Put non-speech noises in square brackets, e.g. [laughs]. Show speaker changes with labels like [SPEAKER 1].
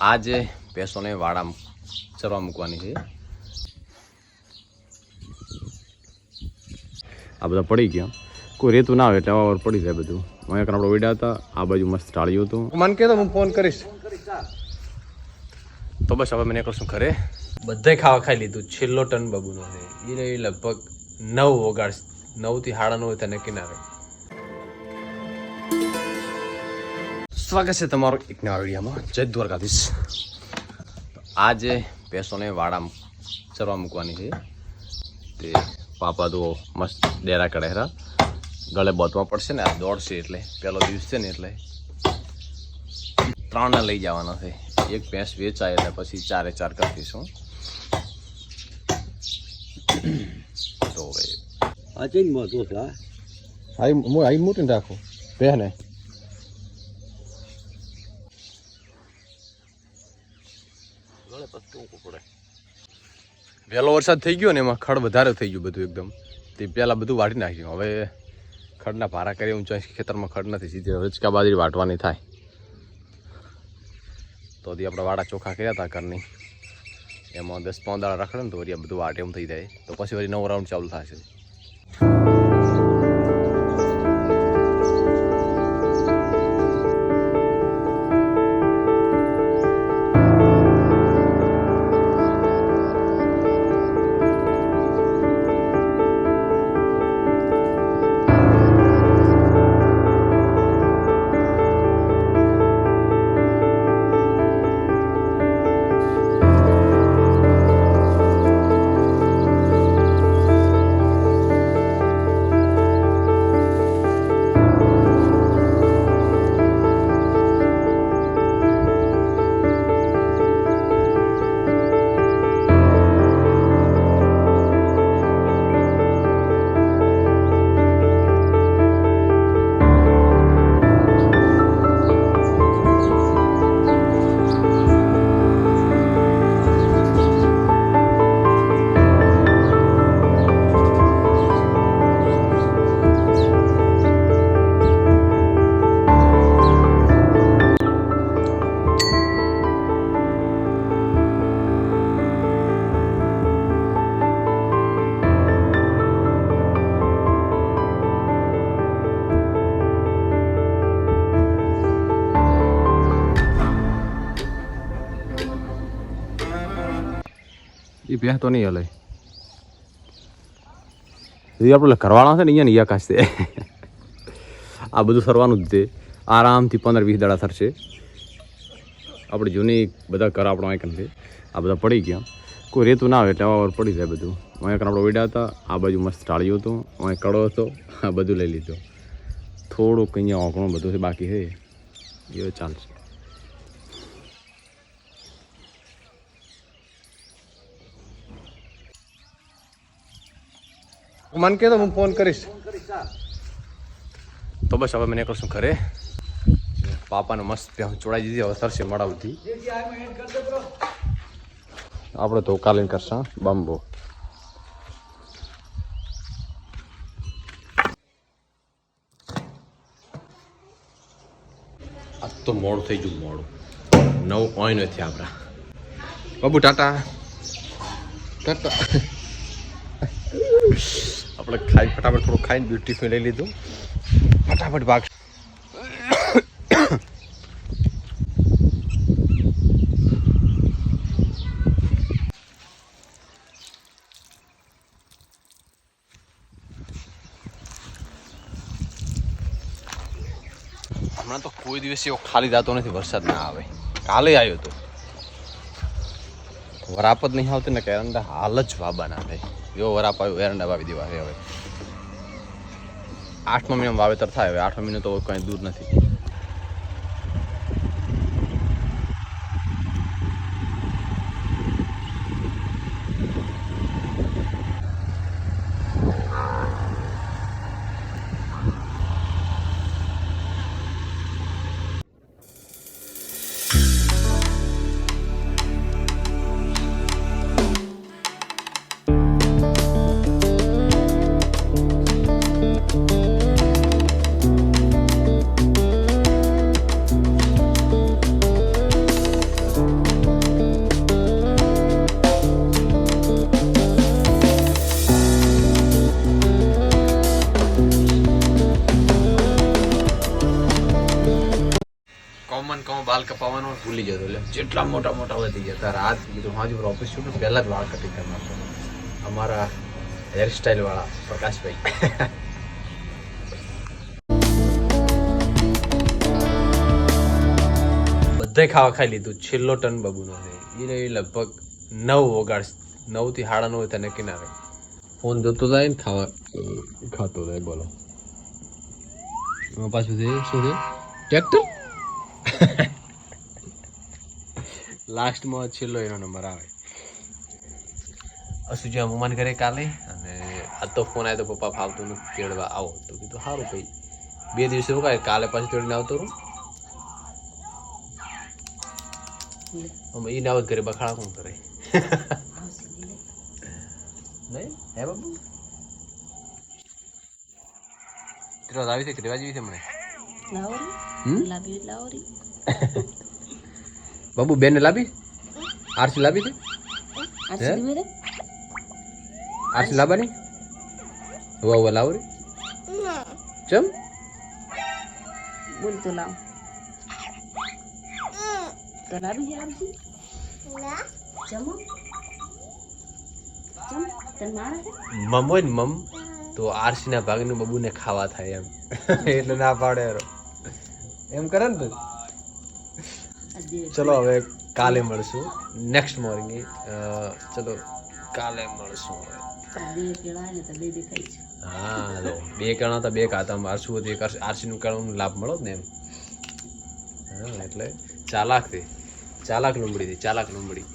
[SPEAKER 1] આજે ભેંસોને વાડા ચરવા મૂકવાની છે. આ બધા પડી ગયા. કોઈ રેતું ના આવે એટલે અવાવર પડી જાય બધું. અહીંયા કણ આપણે ઉડ્યા હતા આ બાજુ મસ્ત ટાળ્યું હતું. મને કહેતો હું ફોન કરીશ. તો બસ હવે મને કરશું ઘરે. બધાય ખાવા ખાઈ લીધું. છેલ્લો ટન બબુનો છે. એ લગભગ નવ વગાડ નવથી સાડા નવ તેને કિનારે. સ્વાગત છે તમારું એક નવા વિડીયોમાં. જય દ્વારકાધીશ. આજે ભેંસોને વાડા ચરવા મૂકવાની છે. તે પાપા તો મસ્ત ડેરા કઢેરા ગળે બોતવા પડશે ને આ દોડશે એટલે પહેલો દિવસ છે ને એટલે. ત્રણને લઈ જવાના છે. એક ભેંસ વેચાય એટલે પછી ચારે ચાર કરી દઈશું. તો હવે
[SPEAKER 2] આ ચેન મોટું છે હા?
[SPEAKER 1] વહેલો વરસાદ થઈ ગયો ને એમાં ખડ વધારે થઈ ગયું બધું એકદમ. તે પહેલાં બધું વાટી નાખ્યું. હવે ખડના ભારા કરી ઊંચા ખેતરમાં ખડ નથી. સીધી રચકા બાજરી વાટવાની થાય. તો હજી આપણે વાડા ચોખા કર્યા હતા ઘરની. એમાં દસ પાંચ દાડા રખડે ને તો વળી બધું વાટે એમ થઈ જાય. તો પછી વળી નવો રાઉન્ડ ચાલુ થશે. એ ભેં તો નહીં હલે એ આપણે કરવાના છે ને અહીંયા નહીં આકાશ છે આ બધું ફરવાનું જ છે. આરામથી પંદર વીસ દાડા થરશે. આપણે જૂની બધા ઘર આપણો છે આ બધા પડી ગયા. કોઈ રેતું ના આવે એટલે અવાવર પડી જાય બધું. અહીંયા આપણે ઉડ્યા હતા, આ બાજુ મસ્ત ટાળ્યું હતું. અહીંયા કડો હતો, આ બધું લઈ લીધો. થોડુંક અહીંયા ઓગણું બધું છે બાકી છે. એ ચાલશે. મને કહે તો હું ફોન કરીશ. તો બસ હવે મને કરશું ઘરે પાપાને મસ્ત ત્યાં ચોડાઈ દીધી, હવે સરસે મળાવતી આપણે તો કાલીન કરશું બાંબો. આજ તો મોડું થઈ ગયું, મોડું. નવ ઓય નથી આપણા. બાબુ, ટાટા. ટાટા. આપણે ખાઈ, ફટાફટ થોડું ખાઈને બ્યુટીફુલ લઈ લીધું. ફટાફટ ભાગ. હમણાં તો કોઈ દિવસ એવો ખાલી જતો નથી, વરસાદ ના આવે. કાલે આવ્યો હતો વરાપત નહીં આવતી ને કેરંડા હાલ જ વાબા ના થાય એવો વરાપ આવ્યો એરંડા વાવી દેવા હવે. આઠમા મહિનામાં વાવેતર થાય, હવે આઠમા મહિનો તો કંઈ દૂર નથી. કરવાનો ભૂલી જતો એટલે જેટલા મોટા મોટા વધી ગયા તાર કીધું, હા જો ઓફિસ છું પહેલાં જ વાળ કટિંગ કરી નાખો અમારા હેરસ્ટાઈલ વાળા પ્રકાશભાઈ. બધે ખાવા ખાઈ લીધું. છેલ્લો ટન બબુનો છે. એ લગભગ નવ વગાડ નવથી સાડા નવ તને કિનારે. ફોન જોતો જાય ને ખાવા, ખાતો જાય, બોલો. પાછું શું છે? ટ્રેક્ટર? લાસ્ટમાં છેલ્લો એનો નંબર આવે. અસુજી અમુમાન ઘરે કાલે? અને આ તો ફોન આવ્યો તો પપ્પા ફાવતું નથી તેડવા આવો. તો કીધું સારું ભાઈ બે દિવસે રોકાય કાલે પાછું તેડીને આવતો રહું. અમે ઈ નાવત ઘરે બખાડા કોણ કરે? નહીં? હે બાબુ? તેરો આવી છે કે રેવા જેવી છે મને?
[SPEAKER 3] લાવરી?
[SPEAKER 1] હમ?
[SPEAKER 3] લાવી લાવરી. [laughs]
[SPEAKER 1] બાબુ બેન ને લાવી? આરસી લાવી છે? આરસી લાવવાની? હવા હવા લાવો રે. ચમ?
[SPEAKER 3] બોલ તો લાવ. તો લાવી છે આરસી? ચમો? ચમ? તન મારા છે?
[SPEAKER 1] મમ હોય ને મમ તો આરસી ના ભાગનું બબુને ખાવા થાય એમ. [laughs] એટલે ના પાડે એમ કરે ને તું? ચલો હવે કાલે મળશું. નેક્સ્ટ મોર્નિંગ ચલો કાલે મળશું હવે.
[SPEAKER 3] તો
[SPEAKER 1] હા બે કણા તો બે ખાતા. આરસી હતું એક આરસી નું કણાનું લાભ મળો ને એમ. હા એટલે ચાલાકથી ચાલાક લુંબડી થી ચાલાક લુંબડી